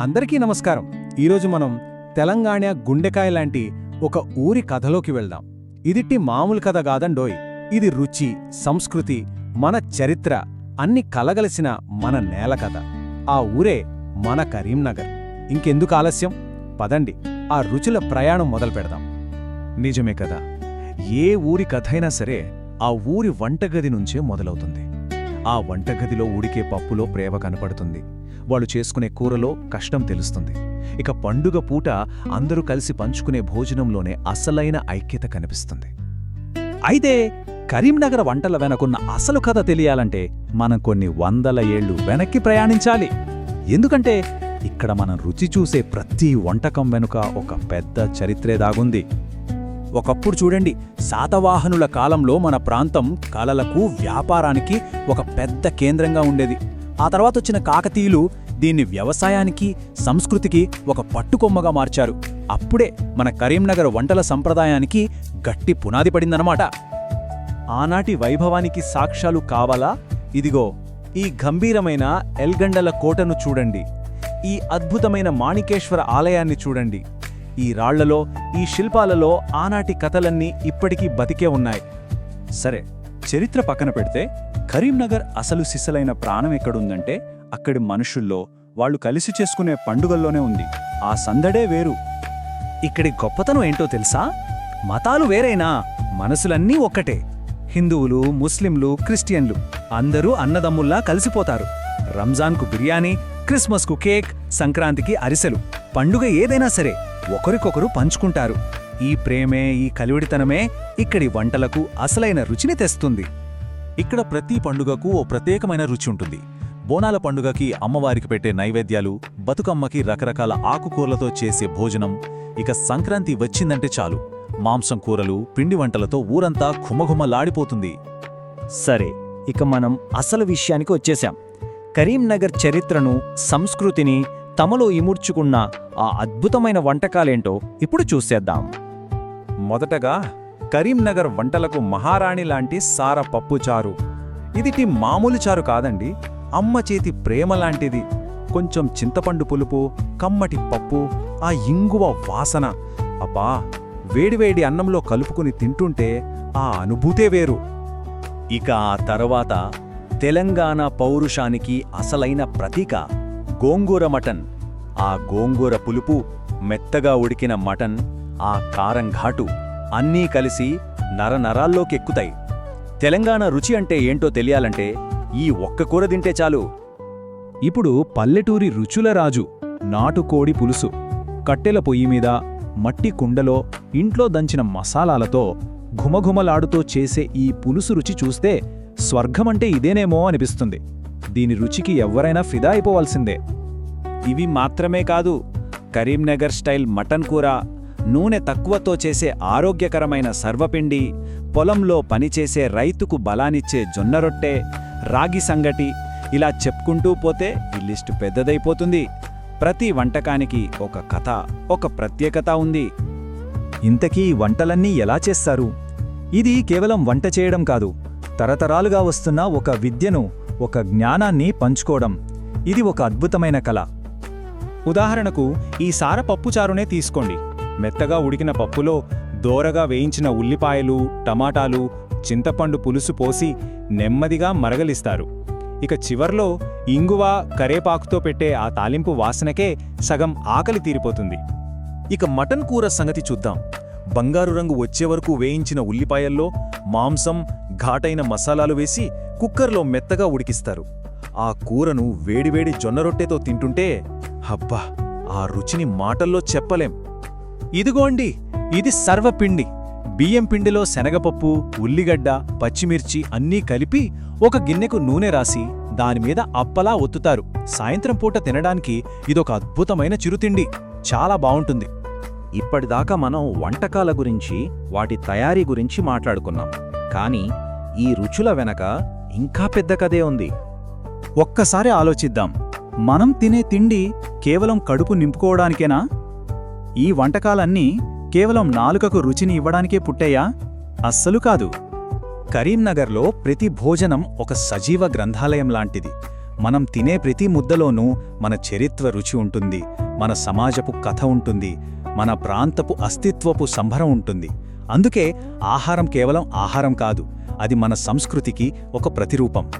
అందరికీ నమస్కారం. ఈరోజు మనం తెలంగాణ గుండెకాయ లాంటి ఒక ఊరి కథలోకి వెళ్దాం. ఇదిట్టి మామూలు కథ కాదండోయ్ ఇది రుచి సంస్కృతి మన చరిత్ర అన్ని కలగలిసిన మన నేల కథ. ఆ ఊరే మన కరీంనగర్. ఇంకెందుకు ఆలస్యం? పదండి ఆ రుచుల ప్రయాణం మొదలు పెడదాం. నిజమే కదా. ఏ ఊరి కథైనా సరే ఆ ఊరి వంటగది నుంచే మొదలవుతుంది. ఆ వంటగదిలో ఉడికే పప్పులో ప్రేమ కనపడుతుంది. వాళ్ళు చేసుకునే కూరలో కష్టం తెలుస్తుంది. ఇక పండుగ పూట అందరూ కలిసి పంచుకునే భోజనంలోనే అసలైన ఐక్యత కనిపిస్తుంది. అయితే కరీంనగర్ వంటల వెనకున్న అసలు కథ తెలియాలంటే మనం కొన్ని వందల ఏళ్ళు వెనక్కి ప్రయాణించాలి. ఎందుకంటే ఇక్కడ మనం రుచి చూసే ప్రతి వంటకం వెనుక ఒక పెద్ద చరిత్రే దాగుంది. ఒకప్పుడు చూడండి శాతవాహనుల కాలంలో మన ప్రాంతం కళలకు వ్యాపారానికి ఒక పెద్ద కేంద్రంగా ఉండేది. ఆ తర్వాత వచ్చిన కాకతీయులు దీన్ని వ్యవసాయానికి సంస్కృతికి ఒక పట్టుకొమ్మగా మార్చారు. అప్పుడే మన కరీంనగర్ వంటల సంప్రదాయానికి గట్టి పునాది పడిందనమాట ఆనాటి వైభవానికి సాక్ష్యాలు కావాలా? ఇదిగో ఈ గంభీరమైన ఎల్గండల కోటను చూడండి. ఈ అద్భుతమైన మాణికేశ్వర ఆలయాన్ని చూడండి. ఈ రాళ్ళలో ఈ శిల్పాలలో ఆనాటి కథలన్నీ ఇప్పటికీ బతికే ఉన్నాయి. సరే చరిత్ర పక్కన పెడితే కరీంనగర్ అసలు సిసలైన ప్రాణం ఎక్కడుందంటే అక్కడి మనుషుల్లో వాళ్ళు కలిసి చేసుకునే పండుగల్లోనే ఉంది. ఆ సందడే వేరు. ఇక్కడి గొప్పతనం ఏంటో తెలుసా? మతాలు వేరైనా మనసులన్నీ ఒక్కటే. హిందువులు ముస్లింలు క్రిస్టియన్లు అందరూ అన్నదమ్ముల్లా కలిసిపోతారు. రంజాన్కు బిర్యానీ క్రిస్మస్కు కేక్ సంక్రాంతికి అరిసెలు పండుగ ఏదైనా సరే. ఒకరికొకరు పంచుకుంటారు. ఈ ప్రేమే ఈ కలివిడితనమే ఇక్కడి వంటలకు అసలైన రుచిని తెస్తుంది. ఇక్కడ ప్రతి పండుగకు ఓ ప్రత్యేకమైన రుచి ఉంటుంది. బోనాల పండుగకి అమ్మవారికి పెట్టే నైవేద్యాలు బతుకమ్మకి రకరకాల ఆకుకూరలతో చేసే భోజనం ఇక సంక్రాంతి వచ్చిందంటే చాలు. మాంసం కూరలు పిండి వంటలతో ఊరంతా ఘుమఘుమలాడిపోతుంది. సరే ఇక మనం అసలు విషయానికి వచ్చేశాం. కరీంనగర్ చరిత్రను సంస్కృతిని తమలో ఇముడ్చుకున్న ఆ అద్భుతమైన వంటకాలేంటో ఇప్పుడు చూసేద్దాం. మొదటగా కరీంనగర్ వంటలకు మహారాణి లాంటి సార పప్పుచారు ఇదిటి మామూలు చారు కాదండి అమ్మ చేతి ప్రేమ లాంటిది. కొంచెం చింతపండు పులుపు కమ్మటి పప్పు ఆ ఇంగువ వాసన. అబ్బా వేడివేడి అన్నంలో కలుపుకుని తింటుంటే ఆ అనుభూతే వేరు. ఇక ఆ తర్వాత తెలంగాణ పౌరుషానికి అసలైన ప్రతీక గోంగూర మటన్. ఆ గోంగూర పులుపు మెత్తగా ఉడికిన మటన్ ఆ కారం ఘాటు అన్నీ కలిసి నరనరాల్లోకెక్కుతాయి. తెలంగాణ రుచి అంటే ఏంటో తెలియాలంటే ఈ ఒక్క కూర తింటే చాలు. ఇప్పుడు పల్లెటూరి రుచుల రాజు నాటుకోడి పులుసు. కట్టెల పొయ్యి మీద మట్టి కుండలో ఇంట్లో దంచిన మసాలాలతో ఘుమఘుమలాడుతో చేసే ఈ పులుసు రుచి చూస్తే స్వర్గమంటే ఇదేనేమో అనిపిస్తుంది. దీని రుచికి ఎవ్వరైనా ఫిదా అయిపోవాల్సిందే. ఇవి మాత్రమే కాదు కరీంనగర్ స్టైల్ మటన్ కూర నూనె తక్కువతో చేసే ఆరోగ్యకరమైన సర్వపిండి పొలంలో పనిచేసే రైతుకు బలానిచ్చే జొన్న రొట్టె రాగి సంగటి ఇలా చెప్పుకుంటూ పోతే ఈ లిస్టు పెద్దదైపోతుంది. ప్రతి వంటకానికి ఒక కథ ఒక ప్రత్యేకత ఉంది. ఇంతకీ వంటలన్నీ ఎలా చేస్తారు? ఇది కేవలం వంట చేయడం కాదు తరతరాలుగా వస్తున్న ఒక విద్యను ఒక జ్ఞానాన్ని పంచుకోవడం. ఇది ఒక అద్భుతమైన కళ. ఉదాహరణకు ఈ సార పప్పుచారునే తీసుకోండి. మెత్తగా ఉడికిన పప్పులో దోరగా వేయించిన ఉల్లిపాయలు టమాటాలు చింతపండు పులుసు పోసి నెమ్మదిగా మరగలిస్తారు. ఇక చివర్లో ఇంగువ కరేపాకుతో పెట్టే ఆ తాలింపు వాసనకే సగం ఆకలి తీరిపోతుంది. ఇక మటన్ కూర సంగతి చూద్దాం. బంగారు రంగు వచ్చే వరకు వేయించిన ఉల్లిపాయల్లో మాంసం ఘాటైన మసాలాలు వేసి కుక్కర్లో మెత్తగా ఉడికిస్తారు. ఆ కూరను వేడివేడి జొన్న రొట్టెతో తింటుంటే హబ్బా ఆ రుచిని మాటల్లో చెప్పలేం. ఇదిగోండి ఇది సర్వపిండి. బియ్యం పిండిలో శనగపప్పు ఉల్లిగడ్డ పచ్చిమిర్చి అన్నీ కలిపి ఒక గిన్నెకు నూనె రాసి దానిమీద అప్పలా ఒత్తుతారు. సాయంత్రం పూట తినడానికి ఇదొక అద్భుతమైన చిరుతిండి. చాలా బావుంటుంది. ఇప్పటిదాకా మనం వంటకాల గురించి వాటి తయారీ గురించి మాట్లాడుకున్నాం. కానీ ఈ రుచుల వెనక ఇంకా పెద్ద కథే ఉంది. ఒక్కసారి ఆలోచిద్దాం. మనం తినే తిండి కేవలం కడుపు నింపుకోవడానికేనా? ఈ వంటకాలన్నీ కేవలం నాలుకకు రుచిని ఇవ్వడానికే పుట్టయ్యా అస్సలు కాదు. కరీంనగర్లో ప్రతి భోజనం ఒక సజీవ గ్రంథాలయం లాంటిది. మనం తినే ప్రతి ముద్దలోనూ మన చరిత్ర రుచి ఉంటుంది మన సమాజపు కథ ఉంటుంది మన ప్రాంతపు అస్తిత్వపు సంభరం ఉంటుంది. అందుకే ఆహారం కేవలం ఆహారం కాదు అది మన సంస్కృతికి ఒక ప్రతిరూపం.